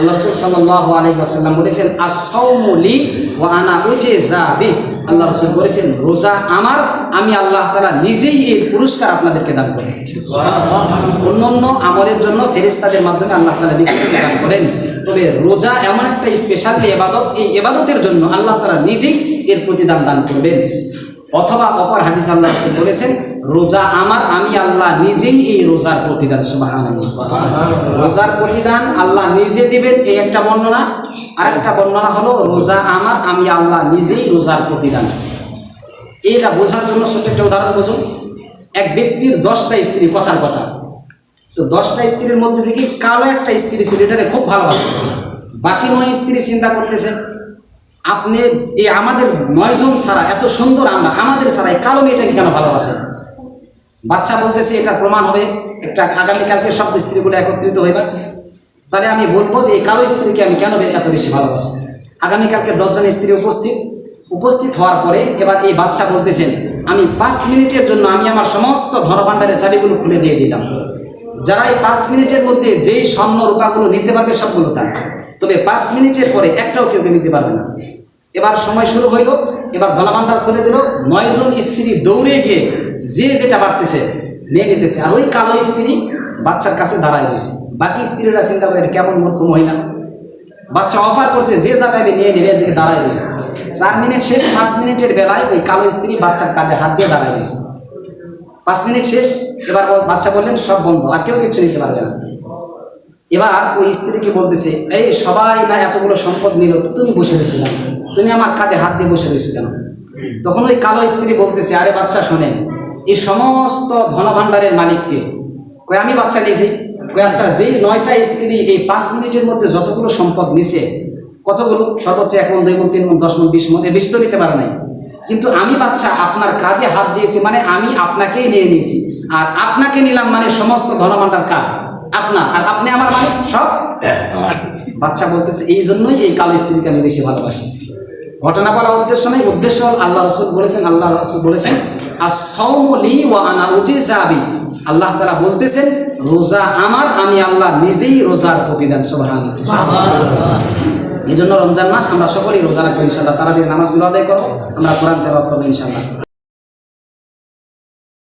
আল্লাহ রসুল সাল্লাহ আলী আসাল্লাম বলেছেন আসৌমলি ও আনা উজে যাবি আল্লাহ রসুল বলেছেন রোজা আমার আমি আল্লাহ তালা নিজেই এর পুরস্কার আপনাদেরকে দান করি। অন্য অন্য আমলের জন্য ফেরেস্তাদের মাধ্যমে আল্লাহ তালা নিজেকে দান করেন। তবে রোজা এমন একটা স্পেশাল এবাদত এই এবাদতের জন্য আল্লাহ তালা নিজেই এর প্রতিদান দান করবেন। অথবা অপর হাদিস আল্লাহ রসুল বলেছেন রোজা আমার আমি আল্লাহ নিজেই এই রোজার প্রতিদান। সুবাহান রোজার প্রতিদান আল্লাহ নিজে দিবেন এই একটা বর্ণনা। আরেকটা বর্ণনা হলো রোজা আমার আমি আল্লাহ নিজেই রোজার প্রতিদান। এটা বোঝার জন্য ছোট্ট একটা উদাহরণ বুঝুন। এক ব্যক্তির দশটা স্ত্রী কথার কথা। তো দশটা স্ত্রীর মধ্যে থেকে কালো একটা স্ত্রী ছিল এটাকে খুব ভালোবাসে। বাকি নয় স্ত্রী চিন্তা করতেছেন আপনি এই আমাদের নয়জন ছাড়া এত সুন্দর আমরা, আমাদের ছাড়া এই কালো মেয়েটাকে কেন ভালোবাসেন? বাচ্চা বলতেছে এটা প্রমাণ হবে। একটা আগামীকালকে সব স্ত্রীগুলো একত্রিত হইবা। তাহলে আমি বলব যে এই কালো স্ত্রীকে আমি কেন এত বেশি ভালোবাসি? আগামীকালকে দশজন স্ত্রী উপস্থিত উপস্থিত হওয়ার পরে এবার এই বাচ্চা বলতেছেন, আমি পাঁচ মিনিটের জন্য আমি আমার সমস্ত ধনভাণ্ডারের চাবিগুলো খুলে দিয়ে দিলাম। যারা এই পাঁচ মিনিটের মধ্যে যেই স্বর্ণ রূপাগুলো নিতে পারবে সবগুলো তার তবে পাঁচ মিনিটের পরে একটাও কেউ কেউ নিতে পারবে না। এবার সময় শুরু হইল, এবার ধনভাণ্ডার খুলে দিল, নয়জন স্ত্রী দৌড়ে গিয়ে যে যেটা পারতেছে নিয়ে নিতেছে। আর ওই কালো স্ত্রী বাচ্চার কাছে দাঁড়ায় রয়েছে। বাকি স্ত্রীরা চিন্তা করে কেমন মূর্খ মহিলা? বাচ্চা অফার করছে, যে যা পাইবে নিয়ে নেবে, এদিকে দাঁড়ায় রয়েছে। চার মিনিট শেষ, পাঁচ মিনিটের বেলায় ওই কালো স্ত্রী বাচ্চার কাঁধে হাত দিয়ে দাঁড়ায় রয়েছে। পাঁচ মিনিট শেষ, এবার বাচ্চা বললেন, সব বন্ধ, আর কেউ কিচ্ছু নিতে পারবে না। এবার ওই স্ত্রীকে বলতেছে, এই সবাই না এতগুলো সম্পদ নিল তুমি বসে রয়েছিল? তুমি আমার কাঁধে হাত দিয়ে বসে রয়েছো কেন? তখন ওই কালো স্ত্রী বলতেছে আরে বাচ্চা শোনেন এই সমস্ত ধনভাণ্ডারের মালিককে কই আমি বাচ্চা নিয়েছি? কই আচ্ছা যেই নয়টা স্ত্রী এই পাঁচ মিনিটের মধ্যে যতগুলো সম্পদ নিছে কতগুলো? সর্বোচ্চ এক মন দুই মন তিন মন দশ মন বিশ মন এর বেশি তো নিতে পারে নাই। কিন্তু আমি বাচ্চা আপনার কাঁধে হাত দিয়েছি মানে আমি আপনাকেই নিয়ে নিয়েছি। আর আপনাকে নিলাম মানে সমস্ত ধনভাণ্ডার কার? আপনার। আর আপনি আমার মালিক? সব? বাচ্চা বলতেছে এই জন্যই এই কালো স্ত্রীকে আমি বেশি ভালোবাসি। ঘটনা বলা উদ্দেশ্য নেই, উদ্দেশ্য হল আল্লাহ রসুল বলেছেন, আল্লাহ রসুল বলেছেন আর সৌমলি ও আনা যাবি আল্লাহ তারা বলতেছেন, রোজা আমার, আমি আল্লাহ নিজেই রোজার প্রতিদান সোহান এই জন্য রমজান মাস আমরা সকলেই রোজা রাখব ইনশাল্লাহ তারা নামাজগুলো আদায় করো, আমরা কোরআন তেলাওয়াত করব ইনশাল্লাহ